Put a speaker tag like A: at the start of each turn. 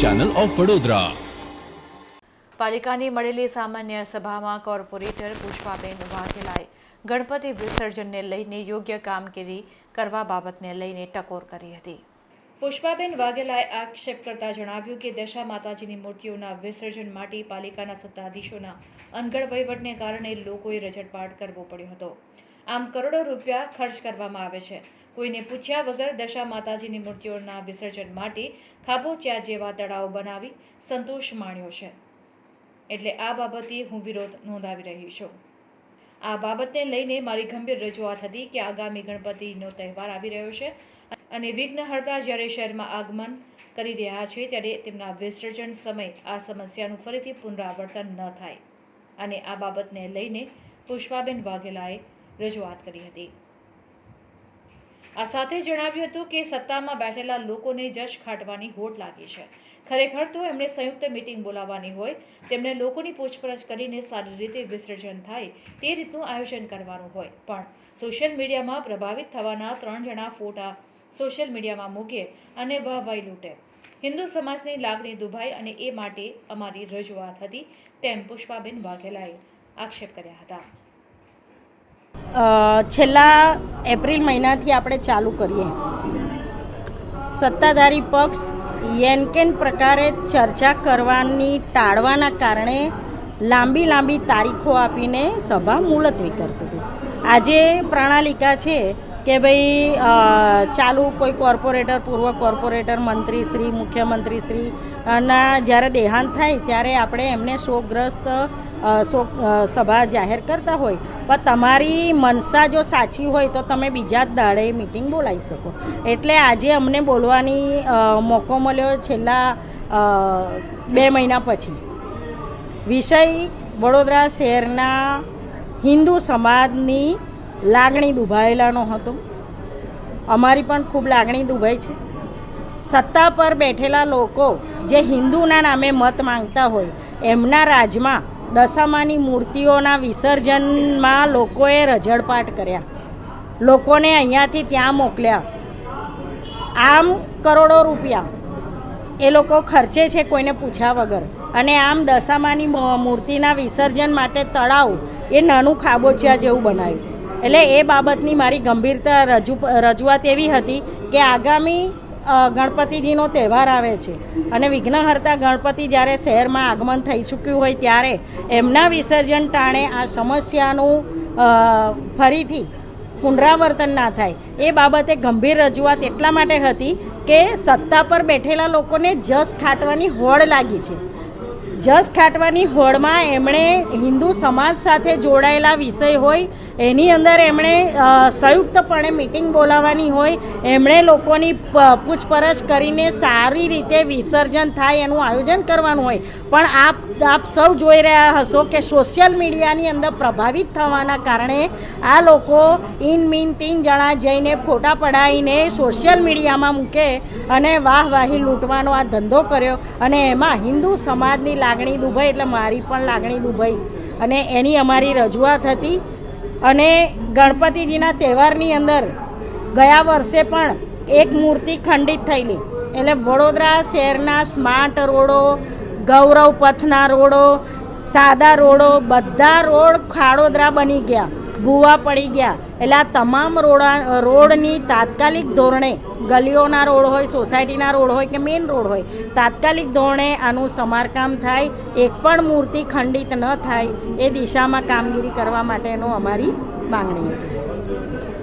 A: Channel of Vadodara
B: પાલિકાની મળેલી સામાન્ય સભામાં કોર્પોરેટર પુષ્પાબેન વાઘેલાએ ગણપતિ વિસર્જનને લઈને યોગ્ય કામગીરી કરવા બાબતને લઈને ટકોર કરી હતી. પુષ્પાબેન વાઘેલાએ આક્ષેપ કરતા જણાવ્યું કે દશા માતાજીની મૂર્તિઓના વિસર્જન માટે પાલિકાના સત્તાધીશોના અનગઢ વહીવટને કારણે લોકોએ રજટપાટ કરવો પડ્યો હતો. આમ કરોડો રૂપિયા ખર્ચ કરવામાં આવે છે. કોઈને પૂછ્યા વગર દશા માતાજીની મૂર્તિઓના વિસર્જન માટે ખાબોચિયા જેવા તળાવ બનાવી સંતોષ માણ્યો છે. એટલે આ બાબતે હું વિરોધ નોંધાવી રહી છું. આ બાબતને લઈને મારી ગંભીર રજૂઆત હતી કે આગામી ગણપતિનો તહેવાર આવી રહ્યો છે અને વિઘ્નહર્તા જ્યારે શહેરમાં આગમન કરી રહ્યા છે ત્યારે તેમના વિસર્જન સમય આ સમસ્યાનું ફરીથી પુનરાવર્તન ન થાય. અને આ બાબતને લઈને પુષ્પાબેન વાઘેલાએ રજૂઆત કરી હતી. આ સાથે જણાવ્યું હતું કે સત્તામાં બેઠેલા લોકોને જશ ખાટવાની હોટ લાગી છે. ખરેખર તો એમણે સંયુક્ત મિટિંગ બોલાવવાની હોય, તેમણે લોકોની પૂછપરછ કરીને સારી રીતે વિસર્જન થાય તે રીતનું આયોજન કરવાનું હોય. પણ સોશિયલ મીડિયામાં પ્રભાવિત થવાના ત્રણ જણા ફોટા સોશિયલ મીડિયામાં મૂકે અને વાહવાઈ લૂંટે. હિન્દુ સમાજની લાગણી દુભાઈ અને એ માટે અમારી રજૂઆત હતી, તેમ પુષ્પાબેન વાઘેલાએ આક્ષેપ કર્યા હતા.
C: છેલ્લા એપ્રિલ મહિનાથી આપણે ચાલુ કરીએ. સત્તાધારી પક્ષ યેનકેન પ્રકારે ચર્ચા કરવાની ટાળવાના કારણે લાંબી લાંબી તારીખો આપીને સભા મુલતવી કરતું હતું. આજે પ્રણાલિકા છે કે ભાઈ ચાલુ કોઈ કોર્પોરેટર, પૂર્વ કોર્પોરેટર મંત્રી શ્રી મુખ્યમંત્રી શ્રી ના જ્યારે દેહાંત થાય ત્યારે આપણે એમને શોકગ્રસ્ત શોક સભા જાહેર કરતા હોય. પણ તમારી મનસા જો સાચી હોય તો તમે બીજા જ દાડે મિટિંગ બોલાવી શકો. એટલે આજે અમને બોલવાની મોકો મળ્યો છેલ્લા બે મહિના પછી. વિષય વડોદરા શહેરના હિન્દુ સમાજની લાગણી દુભાયેલાનો હતો. અમારી પણ ખૂબ લાગણી દુભાઈ છે. સત્તા પર બેઠેલા લોકો જે હિન્દુના નામે મત માંગતા હોય, એમના રાજમાં દશામાની મૂર્તિઓના વિસર્જનમાં લોકોએ રજળપાટ કર્યા. લોકોને અહીંયાથી ત્યાં મોકલ્યા. આમ કરોડો રૂપિયા. એ લોકો ખર્ચે છે કોઈને પૂછ્યા વગર. અને આમ દશામાની મૂર્તિના વિસર્જન માટે તળાવ એ નાનું ખાબોચિયા જેવું બનાવ્યું. એટલે એ બાબતની મારી ગંભીરતા રજૂ રજૂઆત એવી હતી કે આગામી ગણપતિજીનો તહેવાર આવે છે અને વિઘ્નહર્તા ગણપતિ જ્યારે શહેરમાં આગમન થઈ ચૂક્યું હોય ત્યારે એમના વિસર્જન ટાણે આ સમસ્યાનું ફરીથી પુનરાવર્તન ના થાય. એ બાબતે ગંભીર રજૂઆત એટલા માટે હતી કે સત્તા પર બેઠેલા લોકોને જસ ખાટવાની હોડ લાગી છે. જસ ખાટવાની હોડમાં એમણે હિન્દુ સમાજ સાથે જોડાયેલા વિષય હોય, એની અંદર એમણે સંયુક્તપણે મિટિંગ બોલાવવાની હોય, એમણે લોકોની પૂછપરછ કરીને સારી રીતે વિસર્જન થાય એનું આયોજન કરવાનું હોય. પણ આપ આપ સૌ જોઈ રહ્યા હશો કે સોશિયલ મીડિયાની અંદર પ્રભાવિત થવાના કારણે આ લોકો ઇન મીન તીન જણા જઈને ફોટા પડાવીને સોશિયલ મીડિયામાં મૂકે અને વાહવાહી લૂંટવાનો આ ધંધો કર્યો. અને એમાં હિન્દુ સમાજની લાગણી દુભાઈ, એટલે મારી પણ લાગણી દુભાઈ. અને એની અમારી રજૂઆત હતી. અને ગણપતિજીના તહેવારની અંદર ગયા વર્ષે પણ એક મૂર્તિ ખંડિત થયેલી. એટલે વડોદરા શહેરના સ્માર્ટ રોડો, ગૌરવ પથના રોડો, સાદા રોડો, બધા રોડ ખાડોદરા બની ગયા. ભૂવા પડી ગયા. એટલે આ તમામ રોડા, રોડની તાત્કાલિક ધોરણે, ગલીઓના રોડ હોય, સોસાયટીના રોડ હોય કે મેઇન રોડ હોય, તાત્કાલિક ધોરણે આનું સમારકામ થાય. એક પણ મૂર્તિ ખંડિત ન થાય એ દિશામાં કામગીરી કરવા માટેનો અમારી માંગણી હતી.